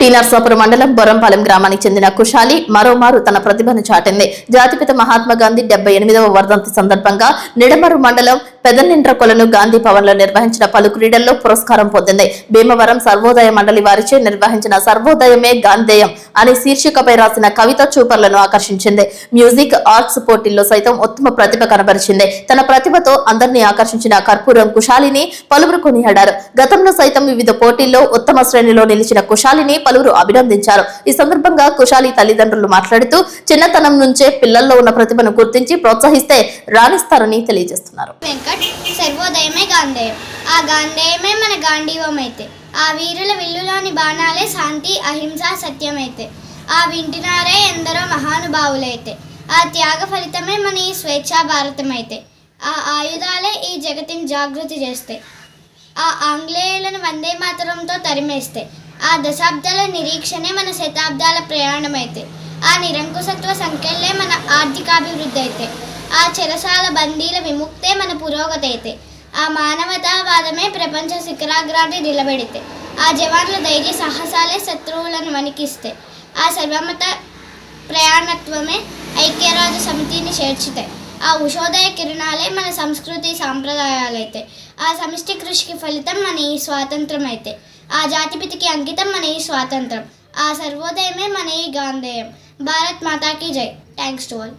టీనర్సాపురం మండలం బొరంపాలెం గ్రామానికి చెందిన కుశాలి మరోమారు తన ప్రతిభను చాటింది. జాతిపిత మహాత్మా గాంధీ డెబ్బై ఎనిమిదవ వర్ధంతి సందర్భంగా నిడమరు మండలం పెదనిండ్రకొలను గాంధీ భవన్లో నిర్వహించిన పలు క్రీడల్లో పురస్కారం పొందింది. భీమవరం సర్వోదయ మండలి వారిచే నిర్వహించిన సర్వోదయమే గాంధేయం అనే శీర్షికపై రాసిన కవిత చూపర్లను ఆకర్షించింది. మ్యూజిక్ ఆర్ట్స్ పోటీల్లో సైతం ఉత్తమ ప్రతిభ కనబరిచింది. తన ప్రతిభతో అందరినీ ఆకర్షించిన కర్పూరం కుషాలిని పలువురు కొనియాడారు. గతంలో సైతం వివిధ పోటీల్లో ఉత్తమ శ్రేణిలో నిలిచిన కుషాలిని పలువురు అభినందించారు. ఈ సందర్భంగా కుషాలి తల్లిదండ్రులు మాట్లాడుతూ చిన్నతనం నుంచే పిల్లల్లో ఉన్న ప్రతిభను గుర్తించి ప్రోత్సహిస్తే రాణిస్తారని తెలియజేస్తున్నారు. సర్వోదయమే గాంధేయం. ఆ గాంధేయమే మన గాంధీవం అయితే ఆ వీరుల విల్లులోని బాణాలే శాంతి అహింస సత్యమైతే. ఆ వింటినారే ఎందరో మహానుభావులైతే. ఆ త్యాగ ఫలితమే మన ఈ స్వేచ్ఛా భారతమైతే. ఆ ఆయుధాలే ఈ జగతిని జాగృతి చేస్తే. ఆ ఆంగ్లేయులను వందే మాతరంతో తరిమేస్తే. ఆ దశాబ్దాల నిరీక్షణే మన శతాబ్దాల ప్రయాణమైతే. ఆ నిరంకుశత్వ సంఖ్యలే మన ఆర్థికాభివృద్ధి అయితే. ఆ చెరసాల బందీల విముక్తే మన పురోగతి అయితే. ఆ మానవతావాదమే ప్రపంచ శిఖరాగ్రాన్ని నిలబెడితే. ఆ జవాన్ల ధైర్య సాహసాలే శత్రువులను వణికిస్తే. ఆ సర్వమత ప్రయాణత్వమే ఐక్యరాజ్య సమితిని చేర్చుతాయి ఆ ఉషోదయ కిరణాలే మన సంస్కృతి సాంప్రదాయాలైతే. ఆ సమిష్టి కృషికి ఫలితం మన ఈ స్వాతంత్రం అయితే ఆ జాతిపితికి అంకితం మన ఈ స్వాతంత్రం ఆ సర్వోదయమే మన ఈ గాంధేయం భారత్ మాతాకి జై థ్యాంక్స్ టు ఆల్